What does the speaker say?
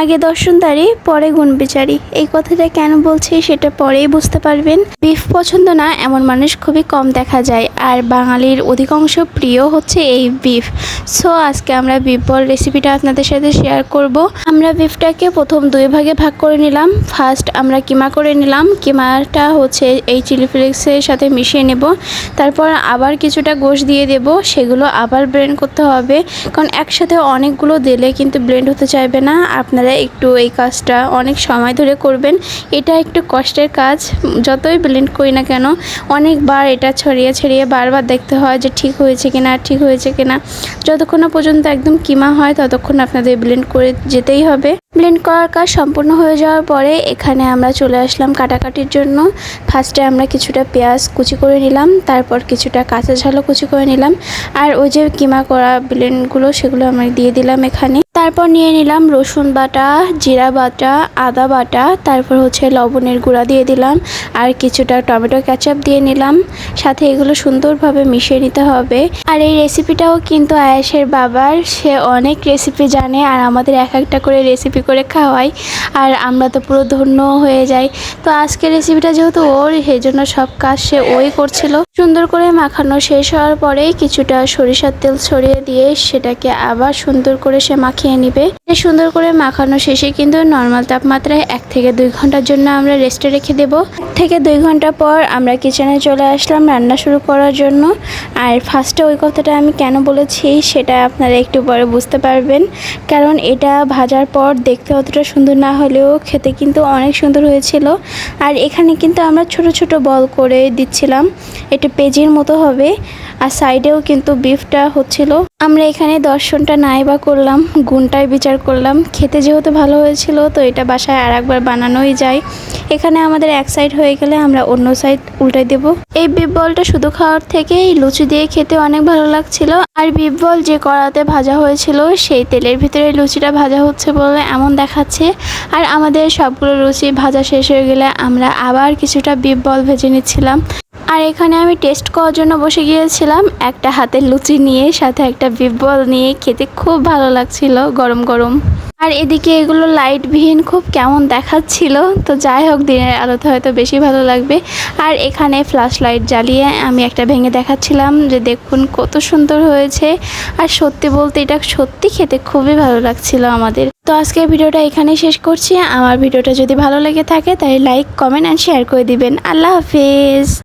আগে দর্শনদারি পরে গুণবিচারী এই কথাটা কেন বলছি সেটা পরেই বুঝতে পারবেন। বিফ পছন্দ না, এমন মানুষ খুবই কম দেখা যায়, আর বাঙালির অধিকাংশ প্রিয় হচ্ছে এই বিফ। সো আজকে আমরা বিফ বল রেসিপিটা আপনাদের সাথে শেয়ার করব। আমরা বিফটাকে প্রথম দুই ভাগে ভাগ করে নিলাম। ফার্স্ট আমরা কিমা করে নিলাম। কিমাটা হচ্ছে এই চিলি ফ্লেক্সের সাথে মিশিয়ে নেব। তারপর আবার কিছুটা গোশ দিয়ে দেব। সেগুলো আবার ব্লেন্ড করতে হবে। কারণ একসাথে অনেকগুলো দিলে কিন্তু ব্লেন্ড হতে চাইবে না। আপনারা একটু এই কাজটা অনেক সময় ধরে করবেন। এটা একটু কষ্টের কাজ, যতই ব্লেন্ড করি না কেন, অনেকবার এটা ছড়িয়ে ছড়িয়ে বারবার দেখতে হয় যে ঠিক হয়েছে কিনা, ঠিক হয়েছে কিনা। যতক্ষণ না পর্যন্ত একদম কিমা হয়, ততক্ষণ আপনাদের ব্লেন্ড করে যেতেই হবে। ব্লেন্ড করার কাজ সম্পূর্ণ হয়ে যাওয়ার পরে এখানে আমরা চলে আসলাম কাটাকাটির জন্য। ফার্স্টে আমরা কিছুটা পেঁয়াজ কুচি করে নিলাম, তারপর কিছুটা কাঁচা ঝালও কুচি করে নিলাম। আর ওই যে কিমা করা ব্লেন্ডগুলো সেগুলো আমরা দিয়ে দিলাম এখানে। তারপর নিয়ে নিলাম রসুন বাটা, জিরা বাটা, আদা বাটা, তারপর হচ্ছে লবণের গুঁড়া দিয়ে দিলাম আর কিছুটা টমেটো ক্যাচাপ দিয়ে নিলাম। সাথে এগুলো সুন্দরভাবে মিশিয়ে নিতে হবে। আর এই রেসিপিটাও কিন্তু আয়েশের বাবার। সে অনেক রেসিপি জানে আর আমাদের এক একটা করে রেসিপি করে খাওয়াই আর আমরা তো পুরো ধন্য হয়ে যাই। তো আজকের রেসিপিটা যেহেতু ওর, সেই জন্য সব কাজ সে ওই করছিল। সুন্দর করে মাখানো শেষ হওয়ার পরে কিছুটা সরিষার তেল ছড়িয়ে দিয়ে সেটাকে আবার সুন্দর করে সে মাখিয়ে নিবে। সুন্দর করে মাখানো শেষে কিন্তু নর্মাল তাপমাত্রায় এক থেকে দুই ঘণ্টার জন্য আমরা রেস্টে রেখে দেব। থেকে দুই ঘণ্টা পর আমরা কিচেনে চলে আসলাম রান্না শুরু করার জন্য। আর ফার্স্টে ওই কথাটা আমি কেন বলেছি সেটা আপনারা একটু পরে বুঝতে পারবেন। কারণ এটা ভাজার পর দেখতে অতটা সুন্দর না হলেও খেতে কিন্তু অনেক সুন্দর হয়েছিল। আর এখানে কিন্তু আমরা ছোট ছোট বল করে দিচ্ছিলাম। এটা পেজের মতো হবে। আর সাইডেও কিন্তু বিফটা হচ্ছিল। আমরা এখানে দর্শনটা নাই বা করলাম, গুণটাই বিচার করলাম। খেতে যেহেতু ভালো হয়েছিল, তো এটা বাসায় আর একবার বানানোই যায়। এখানে আমাদের এক সাইড হয়ে গেলে আমরা অন্য সাইড উল্টাই দেব। এই বিফ বলটা শুধু খাওয়ার থেকে লুচি দিয়ে খেতে অনেক ভালো লাগছিল। আর বিফ বল যে কড়াতে ভাজা হয়েছিল, সেই তেলের ভিতরে লুচিটা ভাজা হচ্ছে বলে এমন দেখাচ্ছে। আর আমাদের সবগুলো লুচি ভাজা শেষ হয়ে গেলে আমরা আবার কিছুটা বিফ বল ভেজে নিচ্ছিলাম। আর এখানে আমি টেস্ট করার জন্য বসে গিয়েছিলাম। একটা হাতের লুচি নিয়ে, সাথে একটা বিফ বল নিয়ে। খেতে খুব ভালো লাগছিল, গরম গরম। আর এদিকে এগুলো লাইট বিহীন খুব কেমন দেখাচ্ছিল। তো যাই হোক, দিনের আলোতে হয়তো বেশি ভালো লাগবে। আর এখানে ফ্ল্যাশ লাইট জ্বালিয়ে আমি একটা ভেঙে দেখাচ্ছিলাম যে দেখুন কত সুন্দর হয়েছে। আর সত্যি বলতে এটা সত্যি খেতে খুবই ভালো লাগছিল আমাদের। তো আজকের ভিডিওটা এখানেই শেষ করছি। আমার ভিডিওটা যদি ভালো লেগে থাকে তাহলে লাইক কমেন্ট অ্যান্ড শেয়ার করে দিবেন। আল্লাহ হাফিজ।